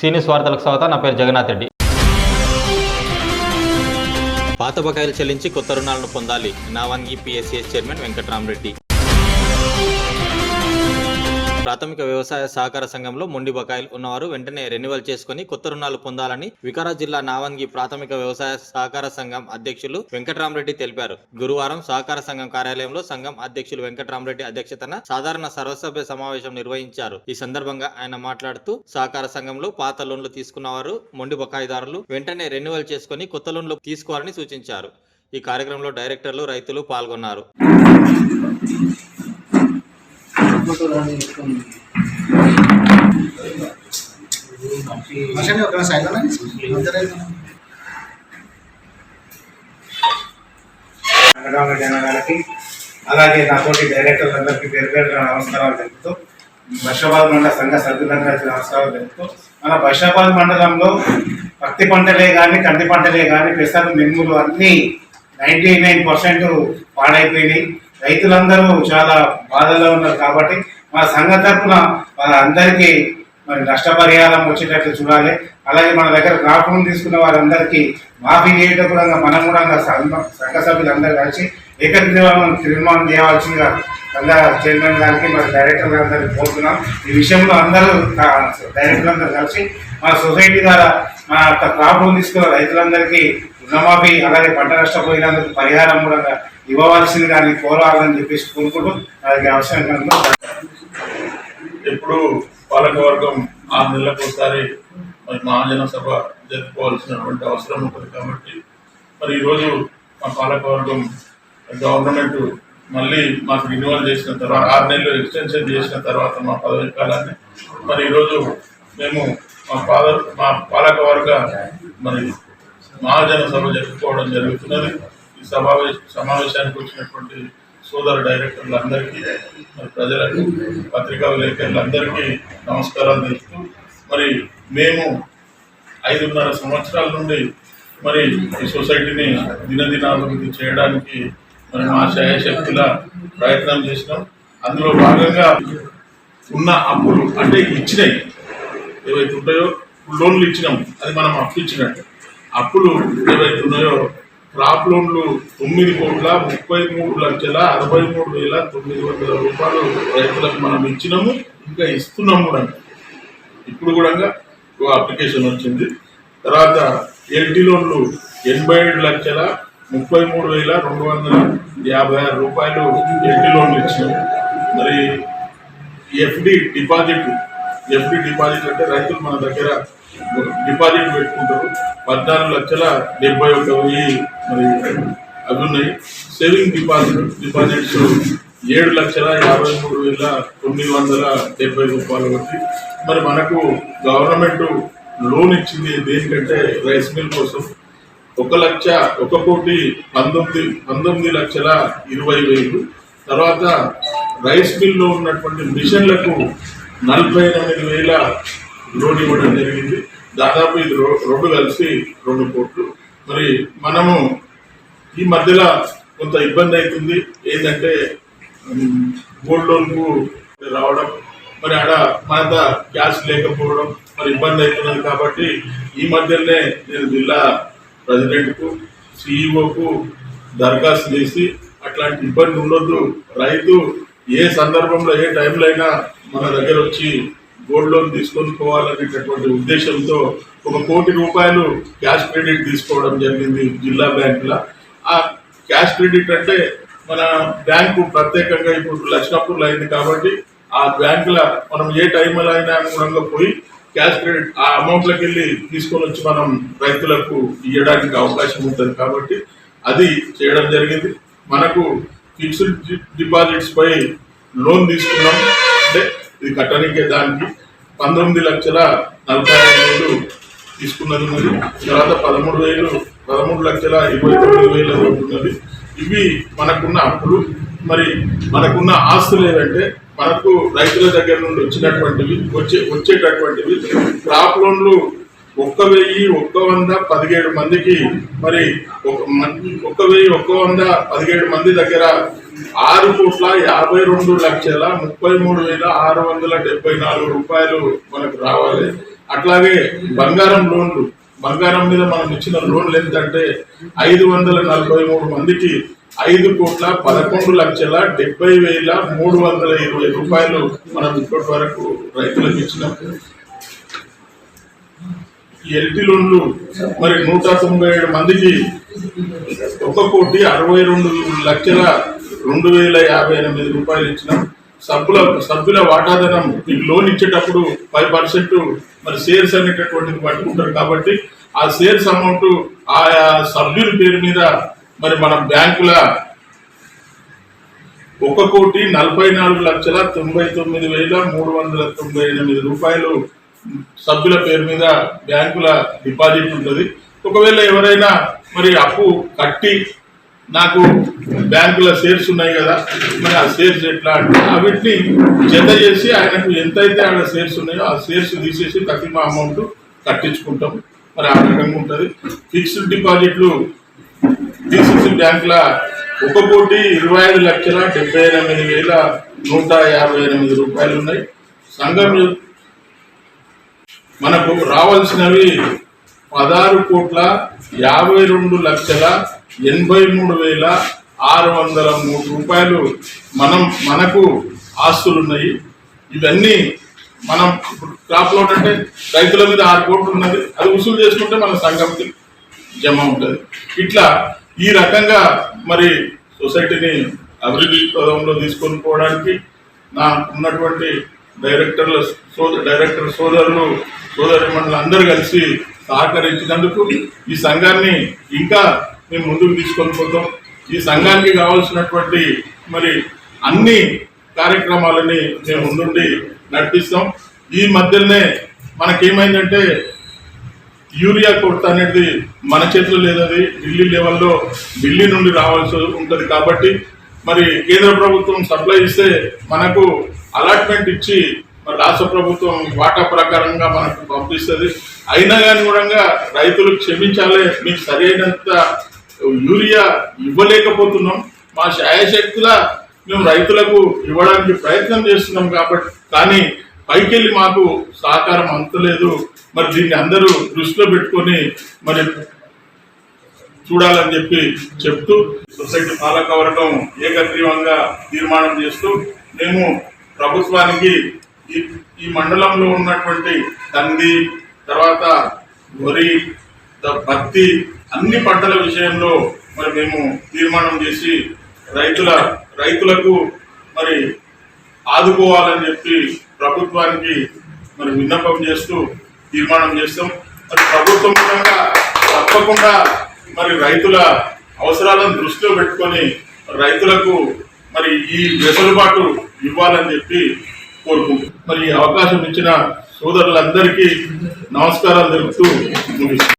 సీనియస్ వార్తలకు స్వాగతం. నా పేరు జగన్నాథ్ రెడ్డి. పాత బకాయిలు చెల్లించి కొత్త రుణాలను పొందాలి. Navangi PSCS chairman Venkatramareddy. ప్రాథమిక వ్యవసాయ సహకార సంఘంలో మొండి బకాయిలు ఉన్నవారు వెంటనే రెన్యువల్ చేసుకుని కొత్త రుణాలు పొందాలని వికారా జిల్లా నావన్గి ప్రాథమిక వ్యవసాయ సహకార సంఘం అధ్యక్షులు వెంకటరామరెడ్డి తెలిపారు. గురువారం సహకార సంఘం కార్యాలయంలో సంఘం అధ్యక్షులు వెంకటరామరెడ్డి అధ్యక్షతన సాధారణ సర్వసభ్య సమావేశం నిర్వహించారు. ఈ సందర్భంగా ఆయన మాట్లాడుతూ సహకార సంఘంలో పాత లోన్లు తీసుకున్న వారు మొండి బకాయిదారులు వెంటనే రెన్యువల్ చేసుకుని కొత్త లోన్లు తీసుకోవాలని సూచించారు. ఈ కార్యక్రమంలో డైరెక్టర్లు రైతులు పాల్గొన్నారు. మసండి ఒక సైడ్ అలాగే నాతోటి డైరెక్టర్లు అందరికీ పేరు పేరు నమస్కారాలు తెలుపుతూ బషాబాద్ మండల సంఘ సభ్యులందరికీ నమస్కారాలు తెలుపుతూ మన బషాబాద్ మండలంలో పత్తి పంటలే కానీ కంది పంటలే కానీ పెసలు మినుములు అన్నీ నైంటీ నైన్ పర్సెంట్ పాడైపోయినాయి. రైతులందరూ చాలా బాధలో ఉన్నారు కాబట్టి మా సంఘ తరఫున వాళ్ళందరికీ మరి నష్టపరిహారం వచ్చేటట్లు చూడాలి. అలాగే మన దగ్గర రాకుండా తీసుకున్న వారందరికీ మాఫీ చేయటం కూడా మనం కూడా సంఘ సంఘ సభ్యులందరూ కలిసి ఏకగ్రీవం తీర్మానం చేయవలసిందిగా సంఘ చైర్మన్ గారికి మరి డైరెక్టర్ గారికి కోరుతున్నాం. ఈ విషయంలో అందరూ డైరెక్టర్ అందరూ కలిసి మన సొసైటీ ద్వారా మన యొక్క క్రాప్ తీసుకున్న రైతులందరికీ రుణమాఫీ అలాగే పంట నష్టపోయినందుకు పరిహారం కూడా ఇవ్వవలసిన అని కోరాలని చెప్పేసి కోరుకుంటూ అలాగే అవసరం కనుక ఎప్పుడు పాలకవర్గం ఆరు నెలలకు ఒకసారి మరి మహాజన సభ జరుపుకోవాల్సినటువంటి అవసరం ఉంటుంది కాబట్టి మరి ఈరోజు మా పాలకవర్గం గవర్నమెంట్ మళ్ళీ మాకు రిన్యూవల్ చేసిన తర్వాత ఆరు నెలలు ఎక్స్టెన్షన్ చేసిన తర్వాత మా పదవి కాలాన్ని మరి ఈరోజు మేము మా పాద మా పాలకవర్గ మరి మహాజన సభ జరుపుకోవడం జరుగుతున్నది. ఈ సమావేశ సమావేశానికి వచ్చినటువంటి సోదర డైరెక్టర్లందరికీ మరి ప్రజలకు పత్రికా విలేకరులందరికీ నమస్కారాలు తెలుపుతూ మరి మేము ఐదున్నర సంవత్సరాల నుండి మరి ఈ సొసైటీని దినదినాభివృద్ధి చేయడానికి మరి మా శాయశక్తుల ప్రయత్నం చేసినాం. అందులో భాగంగా ఉన్న అప్పులు అంటే ఇచ్చినాయి. ఏవైతే ఉంటాయో లోన్లు ఇచ్చినాం. అది మనం అప్పు ఇచ్చినట్టు. అప్పులు ఏవైతే ఉన్నాయో క్రాప్ లోన్లు తొమ్మిది కోట్ల ముప్పై మూడు లక్షల అరవై మూడు వేల తొమ్మిది వందల రూపాయలు రైతులకు మనం ఇచ్చినాము ఇంకా ఇస్తున్నాము కూడా. ఇప్పుడు కూడా అప్లికేషన్ వచ్చింది. తర్వాత ఎల్టీ లోన్లు ఎనభై ఏడు లక్షల ముప్పై మూడు వేల రెండు వందల యాభై ఆరు రూపాయలు ఎల్టీ లోన్లు ఇచ్చినాము. మరి ఎఫ్డి డిపాజిట్ ఎఫ్డి డిపాజిట్ అంటే రైతులు మన దగ్గర డిపాజిట్ పెట్టుకుంటారు. పద్నాలుగు లక్షల డెబ్బై ఒక వెయ్యి మరి అవి ఉన్నాయి. సేవింగ్ డిపాజిట్ డిపాజిట్స్ ఏడు లక్షల యాభై మూడు వేల తొమ్మిది వందల డెబ్బై రూపాయలు ఒకటి మరి మనకు గవర్నమెంట్ లోన్ ఇచ్చింది దేనికంటే రైస్ మిల్ కోసం ఒక లక్ష ఒక కోటి పంతొమ్మిది పంతొమ్మిది లక్షల ఇరవై వేలు. తర్వాత రైస్ మిల్లో ఉన్నటువంటి మిషన్లకు నలభై ఎనిమిది వేల లోన్ ఇవ్వడం జరిగింది. దాదాపు ఇది రో- రెండు కలిసి రెండు కోట్లు. మరి మనము ఈ మధ్యలో కొంత ఇబ్బంది అవుతుంది ఏంటంటే గోల్డ్ లోన్కు రావడం మరి ఆడ మన క్యాష్ లేకపోవడం మరి ఇబ్బంది అవుతున్నది కాబట్టి ఈ మధ్యనే నేను జిల్లా ప్రెసిడెంట్కు సిఇఓకు దరఖాస్తు చేసి అట్లాంటి ఇబ్బంది ఉండొద్దు. రైతు ఏ సందర్భంలో ఏ టైంలో అయినా మన దగ్గర వచ్చి గోల్డ్ లోన్ తీసుకొని పోవాలనేటటువంటి ఉద్దేశంతో ఒక కోటి రూపాయలు క్యాష్ క్రెడిట్ తీసుకోవడం జరిగింది జిల్లా బ్యాంకులో. ఆ క్యాష్ క్రెడిట్ అంటే మన బ్యాంకు ప్రత్యేకంగా ఇప్పుడు లక్షణపూర్లో అయింది కాబట్టి ఆ బ్యాంకుల మనం ఏ టైంలో అయినా అనుగుణంగా పోయి క్యాష్ క్రెడిట్ ఆ అమౌంట్లోకి వెళ్ళి తీసుకొని వచ్చి మనం రైతులకు ఇవ్వడానికి అవకాశం ఉంటుంది కాబట్టి అది చేయడం జరిగింది. మనకు ఫిక్స్డ్ డిపాజిట్స్ పై లోన్ తీసుకున్నాం. అంటే ఇది కట్టడానికి దానికి పంతొమ్మిది లక్షల నలభై ఐదు వేలు తీసుకున్నది ఉన్నది. తర్వాత పదమూడు వేలు పదమూడు లక్షల ఇరవై తొమ్మిది వేలు ఉన్నది. ఇవి మనకున్న అప్పులు. మరి మనకున్న ఆస్తులు ఏంటంటే మనకు రైతుల దగ్గర నుండి వచ్చినటువంటివి వచ్చే వచ్చేటటువంటివి. క్రాప్ లోన్లు ఒక్క వెయ్యి ఒక్క వంద పదిహేడు మందికి మరి ఒక ఒక్క వెయ్యి ఒక్క వంద పదిహేడు మంది దగ్గర ఆరు కోట్ల యాభై రెండు లక్షల ముప్పై మూడు వేల ఆరు వందల డెబ్బై నాలుగు రూపాయలు మనకు రావాలి. అట్లాగే బంగారం లోన్లు. బంగారం మీద మనం ఇచ్చిన లోన్లు ఎంతంటే ఐదు వందల నలభై మూడు మందికి ఐదు కోట్ల పదకొండు లక్షల డెబ్బై వేల మూడు వందల ఇరవై రూపాయలు మనం ఇప్పటి వరకు రైతులకు ఇచ్చినాం. ఎల్టీ లోన్లు మరి నూట తొంభై ఏడు మందికి ఒక కోటి అరవై రెండు లక్షల రెండు వేల యాభై ఎనిమిది రూపాయలు ఇచ్చినాం సభ్యుల సభ్యుల వాటాదనం మీకు లోన్ ఇచ్చేటప్పుడు ఫైవ్ పర్సెంట్ మరి షేర్స్ అనేటటువంటిది పట్టుకుంటారు కాబట్టి ఆ షేర్స్ అమౌంట్ ఆయా సభ్యుల పేరు మీద మరి మన బ్యాంకుల ఒక కోటి నలభై నాలుగు లక్షల తొంభై తొమ్మిది వేల మూడు వందల తొంభై ఎనిమిది రూపాయలు సభ్యుల పేరు మీద బ్యాంకుల డిపాజిట్ ఉంటుంది. ఒకవేళ ఎవరైనా మరి అప్పు కట్టి నాకు బ్యాంకుల షేర్స్ ఉన్నాయి కదా మరి ఆ షేర్స్ ఎట్లా అంటే అవిటిని జత చేసి ఆయనకు ఎంతైతే ఆడ షేర్స్ ఉన్నాయో ఆ షేర్స్ తీసేసి తగ్గిన అమౌంట్ కట్టించుకుంటాం. మరి ఆ రకంగా ఉంటుంది. ఫిక్స్డ్ డిపాజిట్లు డిసిసి బ్యాంకుల ఒక కోటి ఇరవై ఐదు లక్షల డెబ్బై ఎనిమిది వేల నూట యాభై ఎనిమిది రూపాయలు ఉన్నాయి. సంఘం మనకు రావాల్సినవి పదహారు కోట్ల యాభై రెండు లక్షల ఎనభై మూడు వేల ఆరు వందల మూడు రూపాయలు మనం మనకు ఆస్తులు ఉన్నాయి ఇవన్నీ మనం ఇప్పుడు క్రాప్ లోట్ అంటే రైతుల మీద ఆరు కోట్లు ఉన్నది. అది వసూలు చేసుకుంటే మన సంఘంకి జమ ఉంటుంది. ఇట్లా ఈ రకంగా మరి సొసైటీని అభివృద్ధి పదంలో తీసుకొని పోవడానికి నా ఉన్నటువంటి డైరెక్టర్ల సోదరు డైరెక్టర్ సోదరులు సోదరి అందరూ కలిసి సహకరించినందుకు ఈ సంఘాన్ని ఇంకా మేము ముందుకు తీసుకొని పోతాం. ఈ సంఘానికి కావాల్సినటువంటి మరి అన్ని కార్యక్రమాలని మేము ముందుండి నడిపిస్తాం. ఈ మధ్యనే మనకేమైందంటే యూరియా కొరత అనేది మన చేతిలో లేదది. ఢిల్లీ లెవెల్లో ఢిల్లీ నుండి రావాల్సి ఉంటుంది కాబట్టి మరి కేంద్ర ప్రభుత్వం సప్లై ఇస్తే మనకు అలాట్మెంట్ ఇచ్చి మరి రాష్ట్ర ప్రభుత్వం వాటా ప్రకారంగా మనకు పంపిస్తుంది. అయినా కానీ కూడా రైతులు క్షమించాలి. మీకు సరైనంత యూరియా ఇవ్వలేకపోతున్నాం. మా శాయశక్తుల మేము రైతులకు ఇవ్వడానికి ప్రయత్నం చేస్తున్నాం కాబట్టి కానీ పైకెళ్ళి మాకు సహకారం అంతలేదు మరి దీన్ని అందరూ దృష్టిలో పెట్టుకొని మరి చూడాలని చెప్పి చెప్తూ సొసైటీ పాలకవర్గం ఏకగ్రీవంగా తీర్మానం చేస్తూ మేము ప్రభుత్వానికి ఈ ఈ మండలంలో ఉన్నటువంటి కంది తర్వాత వరి పత్తి అన్ని పంటల విషయంలో మరి మేము తీర్మానం చేసి రైతుల రైతులకు మరి ఆదుకోవాలని చెప్పి ప్రభుత్వానికి మరి విన్నపం చేస్తూ తీర్మానం చేస్తాం. మరి ప్రభుత్వం కూడా తప్పకుండా మరి రైతుల అవసరాలను దృష్టిలో పెట్టుకొని రైతులకు మరి ఈ వెసులుబాటు ఇవ్వాలని చెప్పి కోరుకుంటున్నాం. మరి అవకాశం ఇచ్చిన సోదరులందరికీ నమస్కారాలు తెలుపుతూ ముగిస్తున్నాను